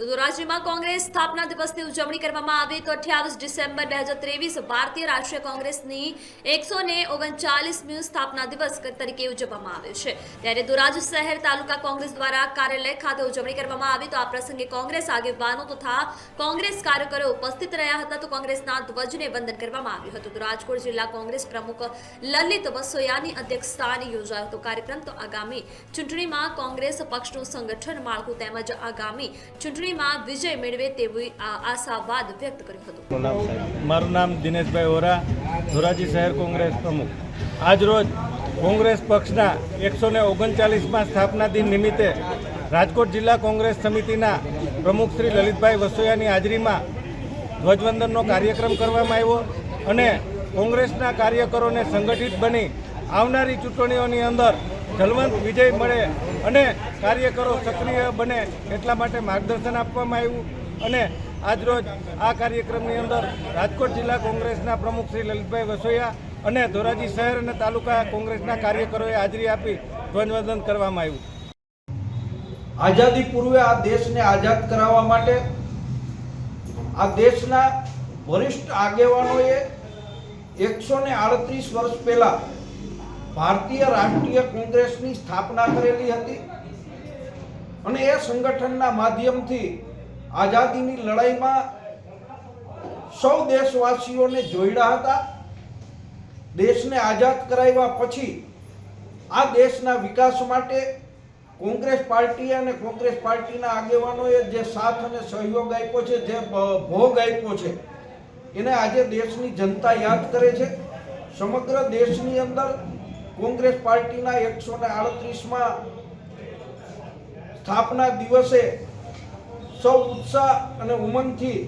ધોરાજીમાં કોંગ્રેસ સ્થાપના દિવસની ઉજવણી કરવામાં આવી. તો અઠ્યાવીસ ડિસેમ્બર બે હજાર ત્રેવીસ ભારતીય રાષ્ટ્રીય કોંગ્રેસની એકસો ને ઓગણચાલીસમી સ્થાપના દિવસ તરીકે ઉજવવામાં આવ્યો છે. ત્યારે ધોરાજ શહેર તાલુકા કોંગ્રેસ દ્વારા કાર્યાલય ખાતે ઉજવણી કરવામાં આવી. તો આ પ્રસંગે કોંગ્રેસ આગેવાનો તથા કોંગ્રેસ કાર્યકરો ઉપસ્થિત રહ્યા હતા. તો કોંગ્રેસના ધ્વજને વંદન કરવામાં આવ્યું હતું. તો રાજકોટ જિલ્લા કોંગ્રેસ પ્રમુખ લલિત વસોયાની અધ્યક્ષસ્થાને યોજાયો હતો કાર્યક્રમ. તો આગામી ચૂંટણીમાં કોંગ્રેસ પક્ષનું સંગઠન માળખું તેમજ આગામી ચૂંટણીમાં વિજય મેળવે તેવી આ આશાવાદ વ્યક્ત કર્યો હતો. મારું નામ દિનેશભાઈ ઓરા ધોરાજી શહેર કોંગ્રેસ પ્રમુખ. આજરોજ કોંગ્રેસ પક્ષના એકસો ને ઓગણચાલીસમાં સ્થાપના દિન નિમિત્તે રાજકોટ જિલ્લા કોંગ્રેસ સમિતિના પ્રમુખ શ્રી લલિતભાઈ વસોયાની હાજરીમાં ધ્વજવંદનનો કાર્યક્રમ કરવામાં આવ્યો અને કોંગ્રેસના કાર્યકરોને સંગઠિત બની આવનારી ચૂંટણીઓની અંદર જલવંત વિજય મળે અને કાર્યકરો સક્રિય બને એટલા માટે માર્ગદર્શન આપવામાં આવ્યું. અને આજરોજ આ કાર્યક્રમની અંદર રાજકોટ જિલ્લા કોંગ્રેસના પ્રમુખ શ્રી લલિતભાઈ વસોયા અને ધોરાજી શહેર અને તાલુકા કોંગ્રેસના કાર્યકરોએ હાજરી આપી ધ્વજવંદન કરવામાં આવ્યું. આઝાદી પૂર્વે આ દેશને આઝાદ કરાવવા માટે આ દેશના વરિષ્ઠ આગેવાનોએ એકસો ને આડત્રીસ વર્ષ પહેલા ભારતીય રાષ્ટ્રીય કોંગ્રેસની સ્થાપના કરેલી હતી. અને એ સંગઠનના માધ્યમથી આઝાદીની લડાઈમાં સૌ દેશવાસીઓને જોડ્યા હતા. દેશને આઝાદ કરાવ્યા પછી આ દેશના વિકાસ માટે કોંગ્રેસ પાર્ટી અને કોંગ્રેસ પાર્ટીના આગેવાનોએ જે સાથ અને સહયોગ આપ્યો છે, જે ભોગ આપ્યો છે, એને આજે દેશની જનતા યાદ કરે છે. સમગ્ર દેશની અંદર કોંગ્રેસ પાર્ટીના એકસો ને આડત્રીસમાં સ્થાપના દિવસે સૌ ઉત્સાહ અને ઉમંગથી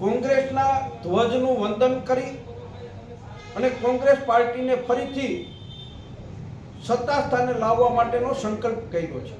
કોંગ્રેસના ધ્વજનું વંદન કરી અને કોંગ્રેસ પાર્ટીને ફરીથી સત્તા સ્થાને લાવવા માટેનો સંકલ્પ કર્યો છે.